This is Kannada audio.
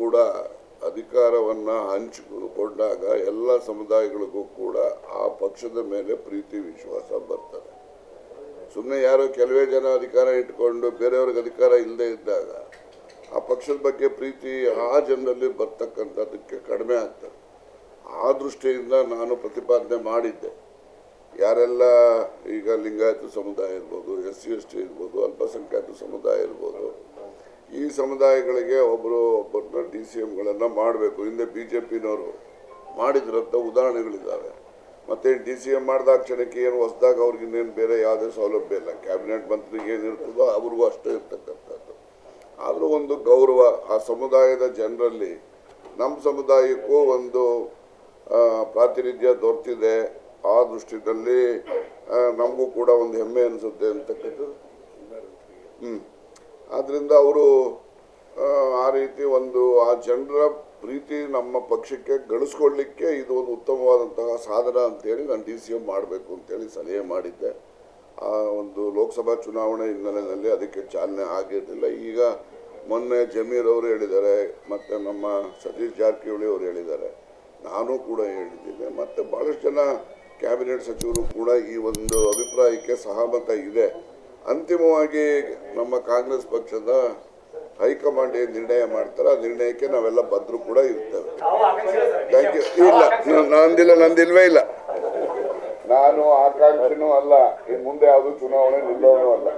ಕೂಡ ಅಧಿಕಾರವನ್ನು ಹಂಚಿಕೊಂಡಾಗ ಎಲ್ಲ ಸಮುದಾಯಗಳಿಗೂ ಕೂಡ ಆ ಪಕ್ಷದ ಮೇಲೆ ಪ್ರೀತಿ ವಿಶ್ವಾಸ ಬರ್ತದೆ. ಸುಮ್ಮನೆ ಯಾರೋ ಕೆಲವೇ ಜನ ಅಧಿಕಾರ ಇಟ್ಕೊಂಡು ಬೇರೆಯವ್ರಿಗೆ ಅಧಿಕಾರ ಇಲ್ಲದೆ ಇದ್ದಾಗ ಆ ಪಕ್ಷದ ಬಗ್ಗೆ ಪ್ರೀತಿ ಆ ಜನರಲ್ಲಿ ಬರ್ತಕ್ಕಂಥದ್ದಕ್ಕೆ ಕಡಿಮೆ ಆಗ್ತದೆ. ಆ ದೃಷ್ಟಿಯಿಂದ ನಾನು ಪ್ರತಿಪಾದನೆ ಮಾಡಿದ್ದೆ. ಯಾರೆಲ್ಲ ಈಗ ಲಿಂಗಾಯತ ಸಮುದಾಯ ಇರ್ಬೋದು, ಎಸ್ ಸಿ, ಎಸ್ ಟಿ ಇರ್ಬೋದು, ಅಲ್ಪಸಂಖ್ಯಾತ ಸಮುದಾಯ ಇರ್ಬೋದು ಈ ಸಮುದಾಯಗಳಿಗೆ ಒಬ್ಬರು ಒಬ್ಬರನ್ನ ಡಿ ಸಿ ಎಮ್ಗಳನ್ನು ಮಾಡಬೇಕು. ಹಿಂದೆ ಬಿ ಜೆ ಪಿನವರು ಮಾಡಿದ್ರಂಥ ಉದಾಹರಣೆಗಳಿದ್ದಾವೆ. ಮತ್ತು ಡಿ ಸಿ ಎಂ ಮಾಡಿದ ಕ್ಷಣಕ್ಕೆ ಏನು ಹೊಸದಾಗ ಅವ್ರಿಗೆ ಇನ್ನೇನು ಬೇರೆ ಯಾವುದೇ ಸೌಲಭ್ಯ ಇಲ್ಲ. ಕ್ಯಾಬಿನೆಟ್ ಮಂತ್ರಿಗೆ ಏನಿರ್ತದೋ ಅವ್ರಿಗೂ ಅಷ್ಟೇ ಇರ್ತಕ್ಕಂಥದ್ದು. ಆದರೂ ಒಂದು ಗೌರವ ಆ ಸಮುದಾಯದ ಜನರಲ್ಲಿ ನಮ್ಮ ಸಮುದಾಯಕ್ಕೂ ಒಂದು ಪ್ರಾತಿನಿಧ್ಯ ದೊರೆತಿದೆ. ಆ ದೃಷ್ಟಿಯಲ್ಲಿ ನಮಗೂ ಕೂಡ ಒಂದು ಹೆಮ್ಮೆ ಅನಿಸುತ್ತೆ ಅಂತಕ್ಕಂಥದ್ದು. ಆದ್ದರಿಂದ ಅವರು, ಆ ರೀತಿ ಒಂದು, ಆ ಜನರ ಪ್ರೀತಿ ನಮ್ಮ ಪಕ್ಷಕ್ಕೆ ಗಳಿಸ್ಕೊಳ್ಳಿಕ್ಕೆ ಇದು ಒಂದು ಉತ್ತಮವಾದಂತಹ ಸಾಧನ ಅಂತೇಳಿ ನಾನು ಡಿ ಸಿ ಎಂ ಮಾಡಬೇಕು ಅಂತೇಳಿ ಸಲಹೆ ಮಾಡಿದ್ದೆ. ಆ ಒಂದು ಲೋಕಸಭಾ ಚುನಾವಣೆ ಹಿನ್ನೆಲೆಯಲ್ಲಿ ಅದಕ್ಕೆ ಚಾಲನೆ ಆಗಿರಲಿಲ್ಲ. ಈಗ ಮೊನ್ನೆ ಜಮೀರ್ ಅವರು ಹೇಳಿದ್ದಾರೆ, ಮತ್ತು ನಮ್ಮ ಸತೀಶ್ ಜಾರಕಿಹೊಳಿ ಅವರು ಹೇಳಿದ್ದಾರೆ. ನಾನು ಕೂಡ ಹೇಳಿದ್ದೀನಿ. ಮತ್ತು ಭಾಳಷ್ಟು ಜನ ಕ್ಯಾಬಿನೆಟ್ ಸಚಿವರು ಕೂಡ ಈ ಒಂದು ಅಭಿಪ್ರಾಯಕ್ಕೆ ಸಹಮತ ಇದೆ. ಅಂತಿಮವಾಗಿ ನಮ್ಮ ಕಾಂಗ್ರೆಸ್ ಪಕ್ಷದ ಹೈಕಮಾಂಡ್ ಏನು ನಿರ್ಣಯ ಮಾಡ್ತಾರೆ ಆ ನಿರ್ಣಯಕ್ಕೆ ನಾವೆಲ್ಲ ಬದ್ರೂ ಕೂಡ ಇರ್ತೇವೆ. ಥ್ಯಾಂಕ್ ಯು ಇಲ್ಲ ನಂದಿಲ್ಲ, ನಂದಿಲ್ವೇ ಇಲ್ಲ. ನಾನು ಆಕಾಂಕ್ಷಿನೂ ಅಲ್ಲ ಇನ್ನು ಮುಂದೆ ಯಾವುದು ಚುನಾವಣೆ ನಿಲ್ಲೋನು ಅಲ್ಲ.